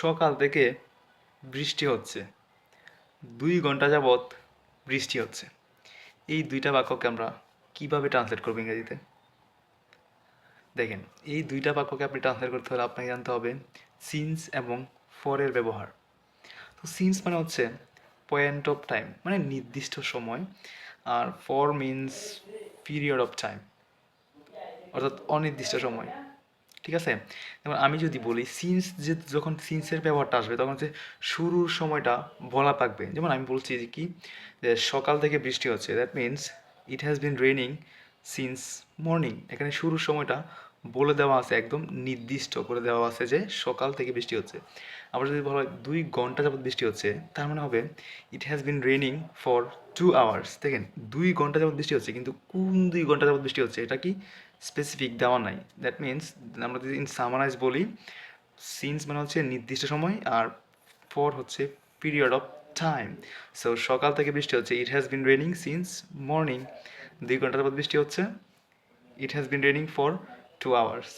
সকাল থেকে বৃষ্টি হচ্ছে। দুই ঘণ্টা যাবৎ বৃষ্টি হচ্ছে। এই দুইটা বাক্যকে আমরা কীভাবে ট্রান্সলেট করব ইংরেজিতে? দেখেন, এই দুইটা বাক্যকে আপনি ট্রান্সলেট করতে হলে আপনাকে জানতে হবে সিন্স এবং ফরের ব্যবহার। তো সিন্স মানে হচ্ছে পয়েন্ট অফ টাইম মানে নির্দিষ্ট সময়, আর for means period of time অর্থাৎ অনির্দিষ্ট সময়। ঠিক আছে? যেমন আমি যদি বলি সিন্স যে যখন সিন্সের ব্যবহারটা আসবে, তখন হচ্ছে শুরুর সময়টা বলা থাকবে। যেমন আমি বলছি যে কি? যে সকাল থেকে বৃষ্টি হচ্ছে that means it has been raining since morning এখানে শুরুর সময়টা বলে দেওয়া আছে, একদম নির্দিষ্ট করে দেওয়া আছে যে সকাল থেকে বৃষ্টি হচ্ছে। আবার যদি বলা হয় দুই ঘণ্টা যাবত বৃষ্টি হচ্ছে, তার মানে হবে it has been raining for two hours দেখেন, দুই ঘণ্টা যাবত বৃষ্টি হচ্ছে, কিন্তু কোন দুই ঘণ্টা যাবত বৃষ্টি হচ্ছে, এটা কি স্পেসিফিক দেওয়া নাই। দ্যাট মিনস আমরা যদি ইন সামারাইজ বলি সিন্স মানে হচ্ছে নির্দিষ্ট সময় আর ফর হচ্ছে পিরিয়ড অফ টাইম সো সকাল থেকে বৃষ্টি হচ্ছে it has been raining since morning দুই ঘণ্টা যাবত বৃষ্টি হচ্ছে it has been raining for two hours